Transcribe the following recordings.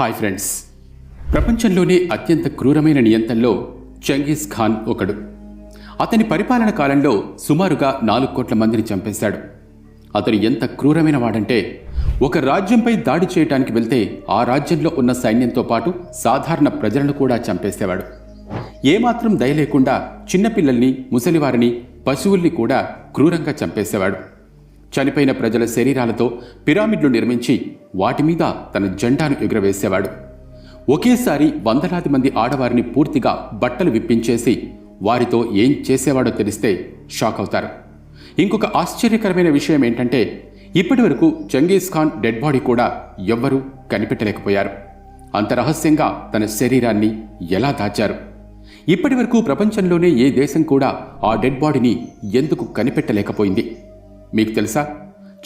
Hi friends ప్రపంచంలోనే అత్యంత క్రూరమైన నియంత్రణలో చంగీస్ ఖాన్ ఒకడు. అతని పరిపాలన కాలంలో సుమారుగా నాలుగు కోట్ల మందిని చంపేశాడు. అతను ఎంత క్రూరమైన వాడంటే ఒక రాజ్యంపై దాడి చేయడానికి వెళ్తే ఆ రాజ్యంలో ఉన్న సైన్యంతో పాటు సాధారణ ప్రజలను కూడా చంపేసేవాడు. ఏమాత్రం దయ లేకుండా చిన్నపిల్లల్ని ముసలివారిని పశువుల్ని కూడా క్రూరంగా చంపేసేవాడు. చనిపోయిన ప్రజల శరీరాలతో పిరామిడ్లు నిర్మించి వాటి మీద తన జెండాను ఎగురవేసేవాడు. ఒకేసారి వందలాది మంది ఆడవారిని పూర్తిగా బట్టలు విప్పించేసి వారితో ఏం చేసేవాడో తెలిస్తే షాక్ అవుతారు ఇంకొక ఆశ్చర్యకరమైన విషయం ఏంటంటే ఇప్పటి వరకు చంగీస్ ఖాన్ డెడ్ బాడీ కూడా ఎవ్వరూ కనిపెట్టలేకపోయారు. అంత రహస్యంగా తన శరీరాన్ని ఎలా దాచారు? ఇప్పటి వరకు ప్రపంచంలోనే ఏ దేశం కూడా ఆ డెడ్ బాడీని ఎందుకు కనిపెట్టలేకపోయింది? మీకు తెలుసా?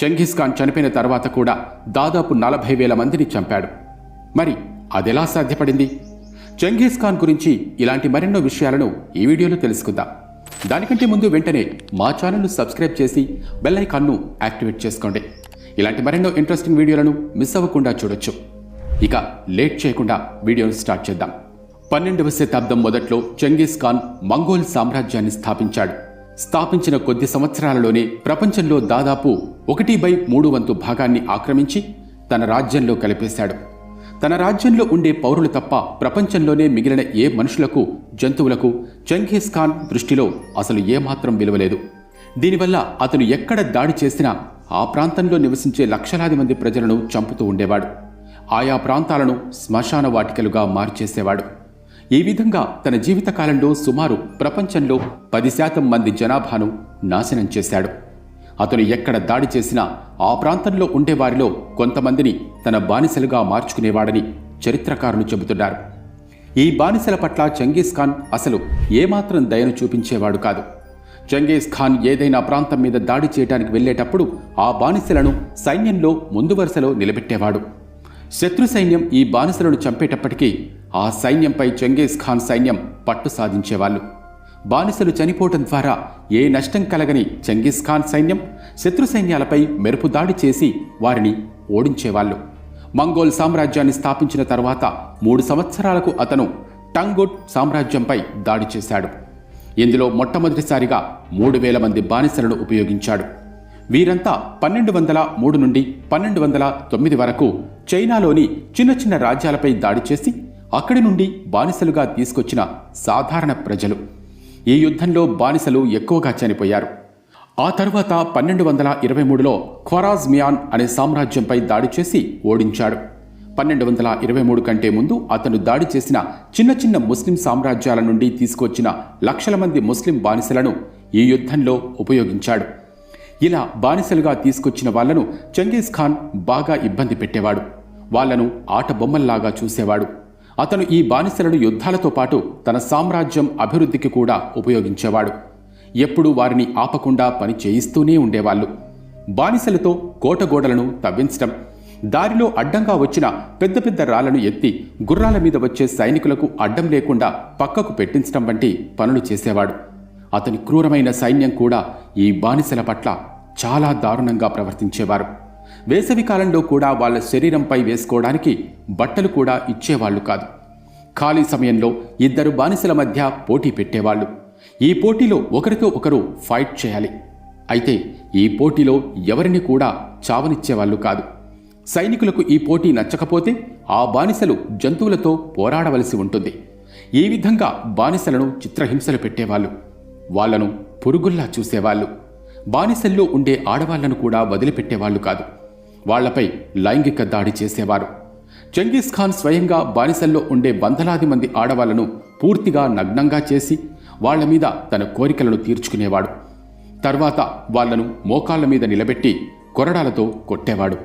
చంఘీస్ ఖాన్ చనిపోయిన తర్వాత కూడా దాదాపు నలభై వేల మందిని చంపాడు. మరి అదెలా సాధ్యపడింది? చంఘీస్ ఖాన్ గురించి ఇలాంటి మరెన్నో విషయాలను ఈ వీడియోలో తెలుసుకుందాం. దానికంటే ముందు వెంటనే మా ఛానల్ను సబ్స్క్రైబ్ చేసి బెల్ ఐకాన్ను యాక్టివేట్ చేసుకోండి. ఇలాంటి మరెన్నో ఇంట్రెస్టింగ్ వీడియోలను మిస్ అవ్వకుండా చూడొచ్చు. ఇక లేట్ చేయకుండా వీడియోను స్టార్ట్ చేద్దాం. పన్నెండవ శతాబ్దం మొదట్లో చంగీస్ ఖాన్ మంగోల్ సామ్రాజ్యాన్ని స్థాపించాడు. స్థాపించిన కొద్ది సంవత్సరాలలోనే ప్రపంచంలో దాదాపు ఒకటి బై మూడు వంతు భాగాన్ని ఆక్రమించి తన రాజ్యంలో కలిపేశాడు. తన రాజ్యంలో ఉండే పౌరులు తప్ప ప్రపంచంలోనే మిగిలిన ఏ మనుషులకు జంతువులకు చంఘీస్ ఖాన్ దృష్టిలో అసలు ఏమాత్రం విలువలేదు. దీనివల్ల అతను ఎక్కడ దాడి చేసినా ఆ ప్రాంతంలో నివసించే లక్షలాది మంది ప్రజలను చంపుతూ ఉండేవాడు. ఆయా ప్రాంతాలను శ్మశాన వాటికలుగా మార్చేసేవాడు. ఈ విధంగా తన జీవితకాలంలో సుమారు ప్రపంచంలో పది శాతం మంది జనాభాను నాశనం చేశాడు. అతను ఎక్కడ దాడి చేసినా ఆ ప్రాంతంలో ఉండేవారిలో కొంతమందిని తన బానిసలుగా మార్చుకునేవాడని చరిత్రకారులు చెబుతున్నారు. ఈ బానిసల పట్ల చంగీస్ ఖాన్ అసలు ఏమాత్రం దయను చూపించేవాడు కాదు. చంగీస్ ఖాన్ ఏదైనా ప్రాంతం మీద దాడి చేయడానికి వెళ్ళేటప్పుడు ఆ బానిసలను సైన్యంలో ముందు వరుసలో నిలబెట్టేవాడు. శత్రు సైన్యం ఈ బానిసలను చంపేటప్పటికీ ఆ సైన్యంపై చంగీస్ ఖాన్ సైన్యం పట్టు సాధించేవాళ్ళు. బానిసలు చనిపోవటం ద్వారా ఏ నష్టం కలగని చెంగీస్ ఖాన్ సైన్యం శత్రు సైన్యాలపై మెరుపు దాడి చేసి వారిని ఓడించేవాళ్ళు. మంగోల్ సామ్రాజ్యాన్ని స్థాపించిన తర్వాత మూడు సంవత్సరాలకు అతను టంగుట్ సామ్రాజ్యంపై దాడి చేశాడు. ఇందులో మొట్టమొదటిసారిగా మూడు వేల మంది బానిసలను ఉపయోగించాడు. వీరంతా పన్నెండు వందల మూడు నుండి పన్నెండు వందల తొమ్మిది వరకు చైనాలోని చిన్న చిన్న రాజ్యాలపై దాడి చేసి అక్కడి నుండి బానిసలుగా తీసుకొచ్చిన సాధారణ ప్రజలు. ఈ యుద్ధంలో బానిసలు ఎక్కువగా చనిపోయారు. ఆ తర్వాత పన్నెండు వందల ఇరవై మూడులో ఖ్వరాజ్ మియాన్ అనే సామ్రాజ్యంపై దాడి చేసి ఓడించాడు. పన్నెండు వందల ఇరవై మూడు కంటే ముందు అతను దాడి చేసిన చిన్న చిన్న ముస్లిం సామ్రాజ్యాల నుండి తీసుకొచ్చిన లక్షల మంది ముస్లిం బానిసలను ఈ యుద్ధంలో ఉపయోగించాడు. ఇలా బానిసలుగా తీసుకొచ్చిన వాళ్ళను చంగీజ్ ఖాన్ బాగా ఇబ్బంది పెట్టేవాడు. వాళ్ళను ఆట బొమ్మల్లాగా చూసేవాడు. అతను ఈ బానిసలను యుద్ధాలతో పాటు తన సామ్రాజ్యం అభివృద్ధికి కూడా ఉపయోగించేవాడు. ఎప్పుడూ వారిని ఆపకుండా పని చేయిస్తూనే ఉండేవాళ్ళు. బానిసలతో కోటగోడలను తవ్వించటం దారిలో అడ్డంగా వచ్చిన పెద్ద పెద్ద రాళ్ళను ఎత్తి గుర్రాల మీద వచ్చే సైనికులకు అడ్డం లేకుండా పక్కకు పెట్టించటం వంటి పనులు చేసేవాడు. అతని క్రూరమైన సైన్యం కూడా ఈ బానిసల పట్ల చాలా దారుణంగా ప్రవర్తించేవారు. వేసవి కాలంలో కూడా వాళ్ళ శరీరంపై వేసుకోవడానికి బట్టలు కూడా ఇచ్చేవాళ్ళు కాదు. ఖాళీ సమయంలో ఇద్దరు బానిసల మధ్య పోటీ పెట్టేవాళ్ళు. ఈ పోటీలో ఒకరితో ఒకరు ఫైట్ చేయాలి. అయితే ఈ పోటీలో ఎవరిని కూడా చావనిచ్చేవాళ్ళు కాదు. సైనికులకు ఈ పోటీ నచ్చకపోతే ఆ బానిసలు జంతువులతో పోరాడవలసి ఉంటుంది. ఈ విధంగా బానిసలను చిత్రహింసలు పెట్టేవాళ్ళు. వాళ్ళను పురుగుల్లా చూసేవాళ్ళు. బానిసల్లో ఉండే ఆడవాళ్ళను కూడా వదిలిపెట్టేవాళ్ళు కాదు. వాళ్ళపై లైంగిక దాడి చేసేవారు. చెంగీస్ ఖాన్ స్వయంగా బానిసల్లో ఉండే వందలాది మంది ఆడవాళ్ళను పూర్తిగా నగ్నంగా చేసి వాళ్ళ మీద తన కోరికలను తీర్చుకునేవాడు. తర్వాత వాళ్ళను మోకాళ్ళ మీద నిలబెట్టి కొరడాలతో కొట్టేవాడు.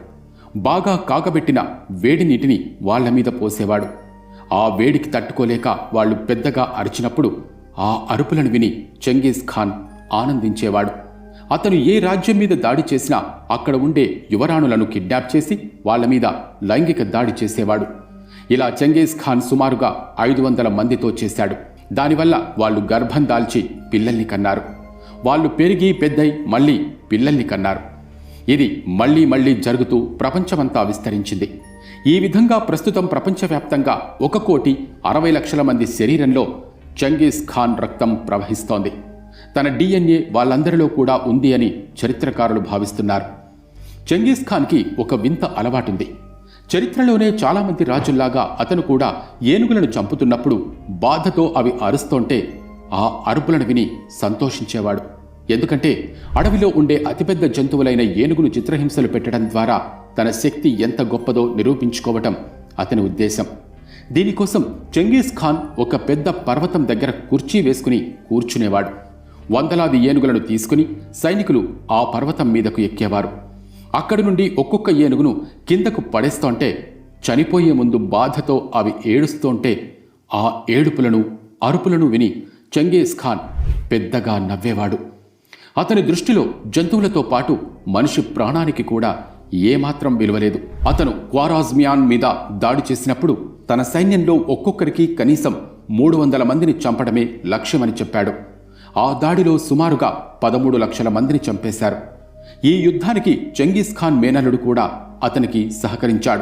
బాగా కాగబెట్టిన వేడి నీటిని వాళ్ళ మీద పోసేవాడు. ఆ వేడికి తట్టుకోలేక వాళ్ళు పెద్దగా అరిచినప్పుడు ఆ అరుపులను విని చెంగీజ్ ఖాన్ ఆనందించేవాడు. అతను ఏ రాజ్యం మీద దాడి చేసినా అక్కడ ఉండే యువరాణులను కిడ్నాప్ చేసి వాళ్ళ మీద లైంగిక దాడి చేసేవాడు. ఇలా చెంగేజ్ ఖాన్ సుమారుగా ఐదు వందల మందితో చేశాడు. దానివల్ల వాళ్ళు గర్భం దాల్చి పిల్లల్ని కన్నారు. వాళ్ళు పెరిగి పెద్దై మళ్ళీ పిల్లల్ని కన్నారు. ఇది మళ్ళీ మళ్ళీ జరుగుతూ ప్రపంచమంతా విస్తరించింది. ఈ విధంగా ప్రస్తుతం ప్రపంచవ్యాప్తంగా ఒక కోటి అరవై లక్షల మంది శరీరంలో చంగీజ్ ఖాన్ రక్తం ప్రవహిస్తోంది. తన డిఎన్ఏ వాళ్ళందరిలో కూడా ఉంది అని చరిత్రకారులు భావిస్తున్నారు. చంగీస్ ఖాన్కి ఒక వింత అలవాటుంది. చరిత్రలోనే చాలామంది రాజుల్లాగా అతను కూడా ఏనుగులను చంపుతున్నప్పుడు బాధతో అవి అరుస్తుంటే ఆ అరుపులను విని సంతోషించేవాడు. ఎందుకంటే అడవిలో ఉండే అతిపెద్ద జంతువులైన ఏనుగును చిత్రహింసలు పెట్టడం ద్వారా తన శక్తి ఎంత గొప్పదో నిరూపించుకోవటం అతని ఉద్దేశం. దీనికోసం చెంగీస్ ఖాన్ ఒక పెద్ద పర్వతం దగ్గర కుర్చీ వేసుకుని కూర్చునేవాడు. వందలాది ఏనుగులను తీసుకుని సైనికులు ఆ పర్వతం మీదకు ఎక్కేవారు. అక్కడి నుండి ఒక్కొక్క ఏనుగును కిందకు పడేస్తుంటే చనిపోయే ముందు బాధతో అవి ఏడుస్తుంటే ఆ ఏడుపులను అరుపులను విని చెంగీస్ ఖాన్ పెద్దగా నవ్వేవాడు. అతని దృష్టిలో జంతువులతో పాటు మనిషి ప్రాణానికి కూడా ఏమాత్రం విలువలేదు. అతను క్వారాజ్మియాన్ మీద దాడి చేసినప్పుడు తన సైన్యంలో ఒక్కొక్కరికి కనీసం మూడు వందల మందిని చంపడమే లక్ష్యమని చెప్పాడు. ఆ దాడిలో సుమారుగా పదమూడు లక్షల మందిని చంపేశారు. ఈ యుద్ధానికి చెంగీస్ ఖాన్ మేనలుడు కూడా అతనికి సహకరించాడు.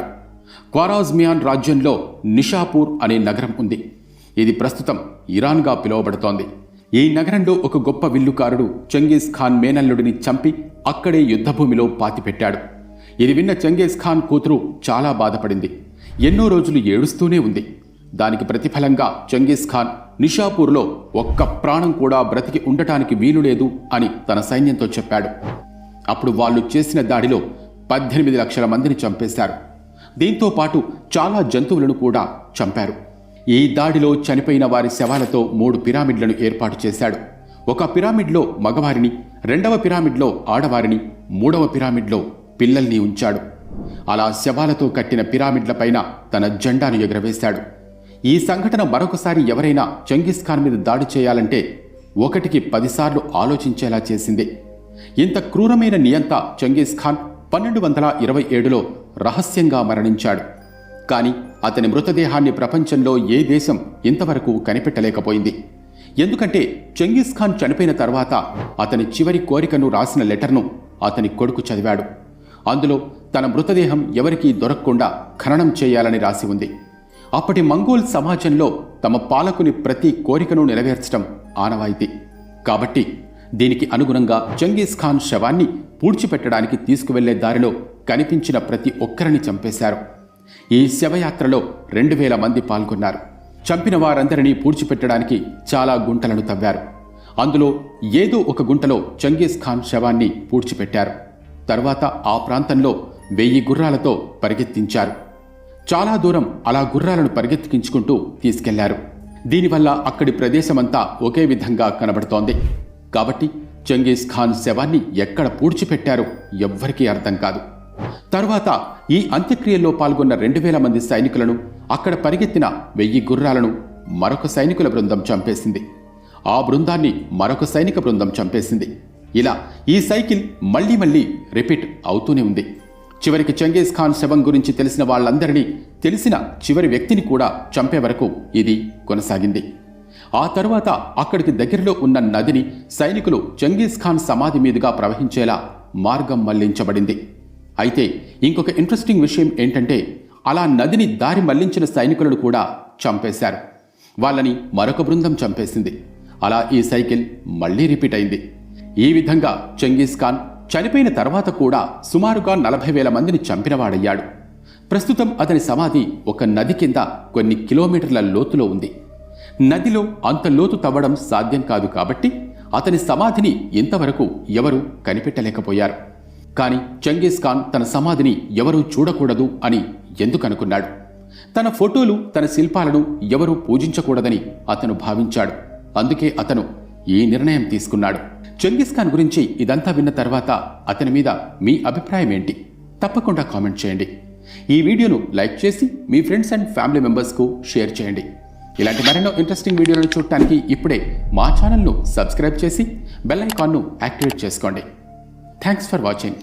క్వారాజ్మియాన్ రాజ్యంలో నిషాపూర్ అనే నగరం ఉంది. ఇది ప్రస్తుతం ఇరాన్గా పిలువబడుతోంది. ఈ నగరంలో ఒక గొప్ప విల్లుకారుడు చెంగీస్ ఖాన్ మేనల్లుడిని చంపి అక్కడే యుద్ధభూమిలో పాతిపెట్టాడు. ఇది విన్న చెంగేజ్ ఖాన్ కూతురు చాలా బాధపడింది. ఎన్నో రోజులు ఏడుస్తూనే ఉంది. దానికి ప్రతిఫలంగా చెంగీస్ ఖాన్ నిషాపూర్లో ఒక్క ప్రాణం కూడా బ్రతికి ఉండటానికి వీలు లేదు అని తన సైన్యంతో చెప్పాడు. అప్పుడు వాళ్ళు చేసిన దాడిలో పద్దెనిమిది లక్షల మందిని చంపేశారు. దీంతో పాటు చాలా జంతువులను కూడా చంపారు. ఈ దాడిలో చనిపోయిన వారి శవాలతో మూడు పిరామిడ్లను ఏర్పాటు చేశాడు. ఒక పిరామిడ్లో మగవారిని రెండవ పిరామిడ్లో ఆడవారిని మూడవ పిరామిడ్లో పిల్లల్ని ఉంచాడు. అలా శవాలతో కట్టిన పిరామిడ్లపైన తన జెండాను ఎగురవేశాడు. ఈ సంఘటన మరొకసారి ఎవరైనా చంగిస్ఖాన్ మీద దాడి చేయాలంటే ఒకటికి పదిసార్లు ఆలోచించేలా చేసింది. ఇంత క్రూరమైన నియంత చెంగీస్ ఖాన్ పన్నెండు వందల ఇరవై ఏడులో రహస్యంగా మరణించాడు. కానీ అతని మృతదేహాన్ని ప్రపంచంలో ఏ దేశం ఇంతవరకు కనిపెట్టలేకపోయింది. ఎందుకంటే చంగీస్ఖాన్ చనిపోయిన తర్వాత అతని చివరి కోరికను రాసిన లెటర్ను అతని కొడుకు చదివాడు. అందులో తన మృతదేహం ఎవరికీ దొరకకుండా ఖననం చేయాలని రాసి ఉంది. అప్పటి మంగోల్ సమాజంలో తమ పాలకుని ప్రతి కోరికను నెరవేర్చడం ఆనవాయితీ. కాబట్టి దీనికి అనుగుణంగా జంగీస్ ఖాన్ శవాన్ని పూడ్చిపెట్టడానికి తీసుకువెళ్ళే దారిలో కనిపించిన ప్రతి ఒక్కరిని చంపేశారు. ఈ శవయాత్రలో రెండు వేల మంది పాల్గొన్నారు. చంపిన వారందరినీ పూడ్చిపెట్టడానికి చాలా గుంటలను తవ్వారు. అందులో ఏదో ఒక గుంటలో చంగీస్ ఖాన్ శవాన్ని పూడ్చిపెట్టారు. తర్వాత ఆ ప్రాంతంలో వెయ్యి గుర్రాలతో పరిగెత్తించారు. చాలా దూరం అలా గుర్రాలను పరిగెత్తికించుకుంటూ తీసుకెళ్ళారు. దీనివల్ల అక్కడి ప్రదేశమంతా ఒకే విధంగా కనబడుతోంది. కాబట్టి చెంగీస్ ఖాన్ శవాన్ని ఎక్కడ పూడ్చిపెట్టారో ఎవ్వరికీ అర్థం కాదు. తర్వాత ఈ అంత్యక్రియల్లో పాల్గొన్న రెండు వేల మంది సైనికులను అక్కడ పరిగెత్తిన వెయ్యి గుర్రాలను మరొక సైనికుల బృందం చంపేసింది. ఆ బృందాన్ని మరొక సైనిక బృందం చంపేసింది. ఇలా ఈ సైకిల్ మళ్ళీ మళ్ళీ రిపీట్ అవుతూనే ఉంది. చివరికి చంగేజ్ ఖాన్ శవం గురించి తెలిసిన వాళ్ళందరినీ తెలిసిన చివరి వ్యక్తిని కూడా చంపే వరకు ఇది కొనసాగింది. ఆ తరువాత అక్కడికి దగ్గరలో ఉన్న నదిని సైనికులు చంగీజ్ ఖాన్ సమాధి మీదుగా ప్రవహించేలా మార్గం మళ్ళించబడింది. అయితే ఇంకొక ఇంట్రెస్టింగ్ విషయం ఏంటంటే అలా నదిని దారి మళ్ళించిన సైనికులను కూడా చంపేశారు. వాళ్ళని మరొక బృందం చంపేసింది. అలా ఈ సైకిల్ మళ్ళీ రిపీట్ అయింది. ఈ విధంగా చెంగీస్ ఖాన్ చనిపోయిన తర్వాత కూడా సుమారుగా నలభై వేల మందిని చంపినవాడయ్యాడు. ప్రస్తుతం అతని సమాధి ఒక నది కింద కొన్ని కిలోమీటర్ల లోతులో ఉంది. నదిలో అంత లోతు తవ్వడం సాధ్యం కాదు కాబట్టి అతని సమాధిని ఇంతవరకు ఎవరూ కనిపెట్టలేకపోయారు. కానీ చెంగీస్ ఖాన్ తన సమాధిని ఎవరూ చూడకూడదు అని ఎందుకనుకున్నాడు? తన ఫోటోలు తన శిల్పాలను ఎవరూ పూజించకూడదని అతను భావించాడు. అందుకే అతను ఈ నిర్ణయం తీసుకున్నాడు. చెంగిస్ఖాన్ గురించి ఇదంతా విన్న తర్వాత అతని మీద మీ అభిప్రాయం ఏంటి? తప్పకుండా కామెంట్ చేయండి. ఈ వీడియోను లైక్ చేసి మీ ఫ్రెండ్స్ అండ్ ఫ్యామిలీ మెంబర్స్కు షేర్ చేయండి. ఇలాంటి మరెన్నో ఇంట్రెస్టింగ్ వీడియోలను చూడటానికి ఇప్పుడే మా ఛానల్ను సబ్స్క్రైబ్ చేసి బెల్ ఐకాన్ను యాక్టివేట్ చేసుకోండి. Thanks for watching.